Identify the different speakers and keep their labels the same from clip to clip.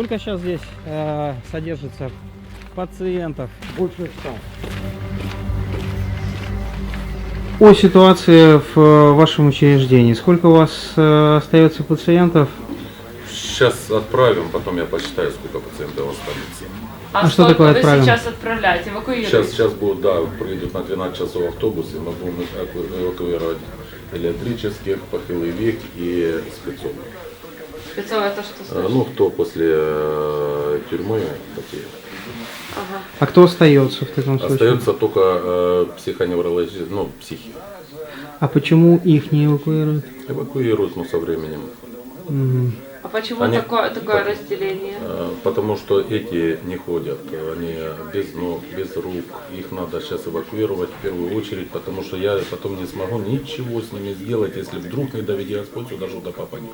Speaker 1: Сколько сейчас здесь э, содержится пациентов?
Speaker 2: Больше ста.
Speaker 1: О ситуации в э, вашем учреждении. Сколько у вас э, остается пациентов?
Speaker 3: Сейчас отправим, потом я посчитаю, сколько пациентов останется.
Speaker 1: А что такое
Speaker 4: вы
Speaker 1: отправим?
Speaker 4: сейчас отправляете? Эвакуируете?
Speaker 3: Сейчас, сейчас будут, да, приедут на 12 часов автобусы, мы будем эваку- эвакуировать электрических, похилый век и спецов.
Speaker 4: Спецов это что
Speaker 3: Э,
Speaker 4: значит?
Speaker 3: Ну, кто после э, тюрьмы такие.
Speaker 4: Ага.
Speaker 1: А кто остается в таком случае?
Speaker 3: Остается только э, психоневрология, ну, психи.
Speaker 1: А почему их не эвакуируют?
Speaker 3: Эвакуируют, ну, со временем.
Speaker 1: Мгм.
Speaker 4: А почему
Speaker 3: Они-
Speaker 4: такое, такое
Speaker 3: так.
Speaker 4: разделение?
Speaker 3: Э, Потому что эти не ходят, они без ног, без рук. Их надо сейчас эвакуировать в первую очередь, потому что я потом не смогу ничего с ними сделать, если вдруг, не доведи Господь, сюда сюда попадет.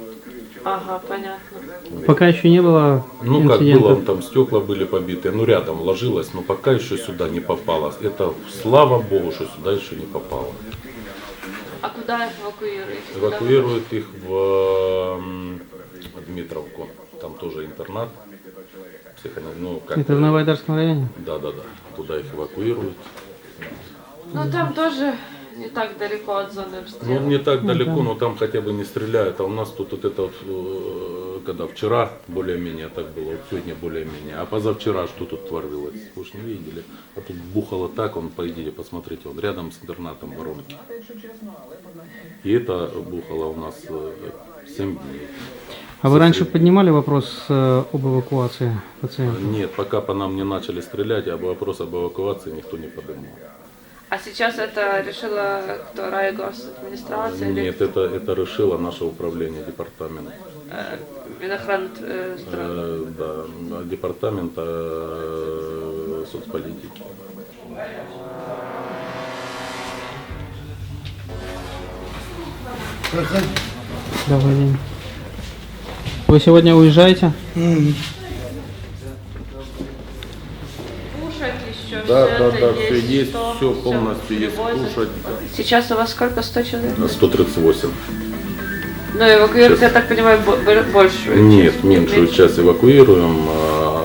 Speaker 4: Ага, понятно.
Speaker 1: Пока еще не было
Speaker 3: Ну, как
Speaker 1: инцидентов.
Speaker 3: было, там стекла были побиты, ну, рядом ложилось, но пока еще сюда не попало. Это слава Богу, что сюда еще не попало.
Speaker 4: А куда эвакуируете? Куда?
Speaker 3: Эвакуируют их в Дмитровку. Там тоже интернат. Психоне- Ну, как
Speaker 1: Это в Новоайдарском районе?
Speaker 3: Да, да, да. Туда их эвакуируют.
Speaker 4: Ну там тоже не так далеко от зоны
Speaker 3: Ну,
Speaker 4: обстрела.
Speaker 3: не так далеко, но там хотя бы не стреляют. А у нас тут вот это вот, э, когда вчера более-менее так было, вот сегодня более-менее. А позавчера что тут творилось? Вы ж не видели. А тут бухало так, он, пойдите, посмотрите, он рядом с интернатом воронки. И это бухало у нас 7 дней.
Speaker 1: А вы раньше поднимали вопрос э, об эвакуации пациентов?
Speaker 3: Нет, пока по нам не начали стрелять, об вопрос об эвакуации никто не поднимал.
Speaker 4: А сейчас это решила кто? Райгосадминистрация или
Speaker 3: Нет, это, это решило наше управление, департамент.
Speaker 4: э, э?
Speaker 3: Э, да, департамент э, соцполитики.
Speaker 2: Проходи.
Speaker 1: Добрый день. Вы сегодня уезжаете?
Speaker 4: Кушать еще,
Speaker 3: Да,
Speaker 4: все
Speaker 3: да,
Speaker 4: это
Speaker 3: да,
Speaker 4: есть,
Speaker 3: все есть,
Speaker 4: что
Speaker 3: все полностью есть
Speaker 4: привозят.
Speaker 3: кушать.
Speaker 4: Сейчас у вас сколько? 100 человек?
Speaker 3: 138.
Speaker 4: Ну, эвакуируют, я так понимаю, бо- бо- большую
Speaker 3: Нет,
Speaker 4: часть.
Speaker 3: меньшую часть эвакуируем. а,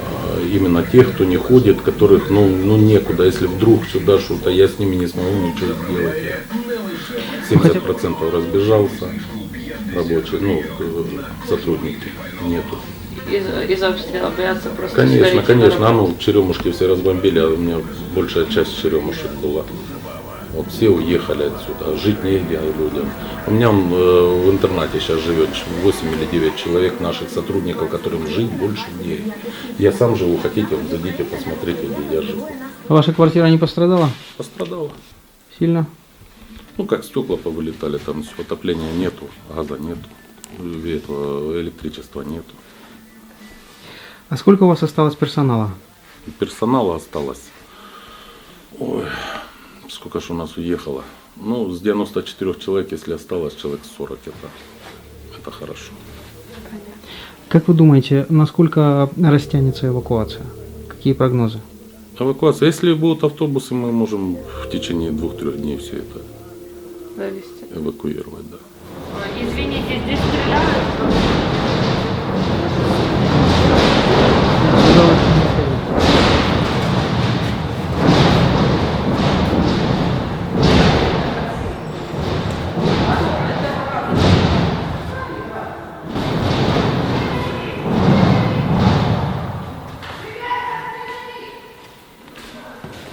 Speaker 3: Именно тех, кто не ходит, которых ну, ну некуда. Если вдруг сюда что-то, я с ними не смогу ничего сделать. Я 70% разбежался рабочие, ну, сотрудники нету.
Speaker 4: Из- Из-за обстрела боятся просто
Speaker 3: Конечно, конечно. А ну, черемушки все разбомбили, а у меня большая часть черемушек была. Вот все уехали отсюда, жить негде людям. У меня он, э, в интернате сейчас живет 8 или 9 человек наших сотрудников, которым жить больше негде. Я сам живу, хотите, вот зайдите, посмотрите, где я живу.
Speaker 1: А Ваша квартира не пострадала
Speaker 3: Пострадал.
Speaker 1: сильно?
Speaker 3: Ну как стекла повылетали, там всё, отопления нету, газа нету, этого электричества нету.
Speaker 1: А сколько у вас осталось персонала?
Speaker 3: персонала осталось. Ой, сколько ж у нас уехало. Ну, с 94 человек, если осталось человек 40, это, это хорошо.
Speaker 1: Как вы думаете, насколько растянется эвакуация? Какие прогнозы?
Speaker 3: Эвакуация. Если будут автобусы, мы можем в течение двух-трех дней все это
Speaker 4: Завести.
Speaker 3: эвакуировать, да.
Speaker 4: Извините, здесь стреляют?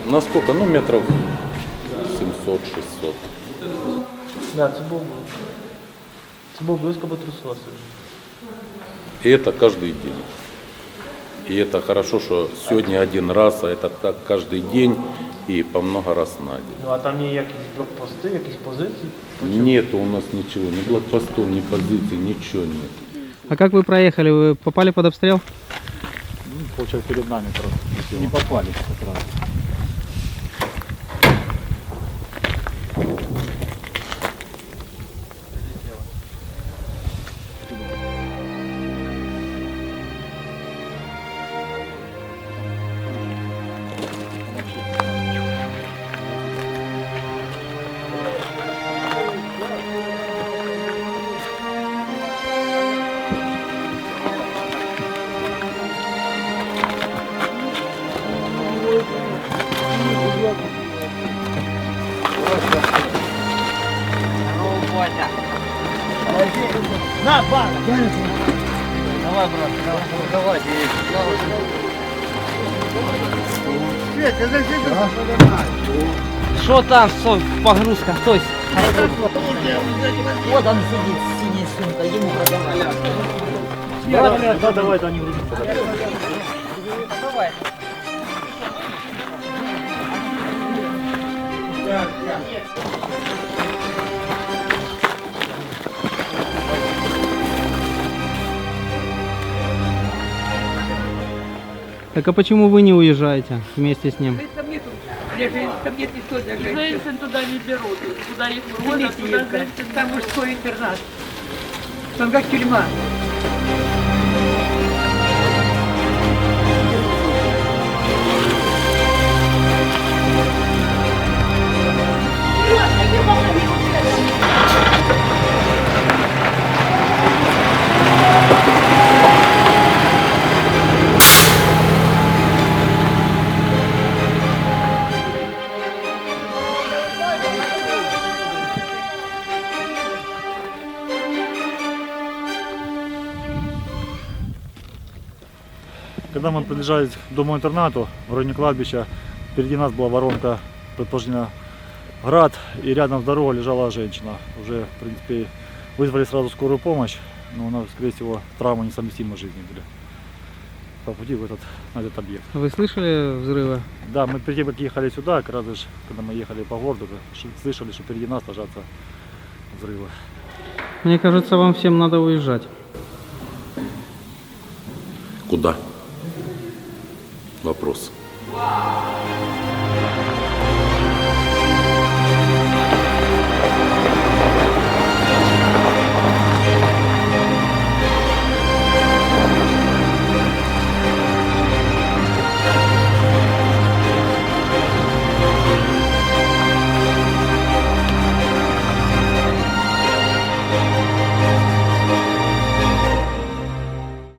Speaker 3: На сколько? Ну, метров 700-600.
Speaker 5: Да, це був, це був близько до 300.
Speaker 3: И это каждый день. И это хорошо, что сегодня один раз, а это так каждый день и по много раз на день.
Speaker 5: Ну а там є якісь блокпости, якісь позиції.
Speaker 3: Нету у нас ничего, ни блокпостов, ни позиций, ничего нет.
Speaker 1: А как вы проехали? Вы попали под обстрел?
Speaker 6: Получается перед нами просто. Не попали как раз.
Speaker 2: Что там, что погрузка, стой. Вот он сидит, синяя сумка, ему продавали.
Speaker 6: Да, давай, да, не грузимся.
Speaker 2: Давай.
Speaker 1: Так а почему вы не уезжаете вместе с ним?
Speaker 7: Женщин туда не берут, куда их выводят, туда женщин
Speaker 8: Там мужской интернат. Там как тюрьма.
Speaker 6: Когда мы подъезжали к дому-интернату в районе кладбища, впереди нас была воронка, предположительно, град, и рядом с дорогой лежала женщина. Уже, в принципе, вызвали сразу скорую помощь, но у нас, скорее всего, травмы несовместимы с жизнью были по пути в этот, на этот объект.
Speaker 1: Вы слышали взрывы?
Speaker 6: Да, мы перед тем, как ехали сюда, как раз, же, когда мы ехали по городу, слышали, что впереди нас ложатся взрывы.
Speaker 1: Мне кажется, вам всем надо уезжать.
Speaker 3: Куда? Вопрос.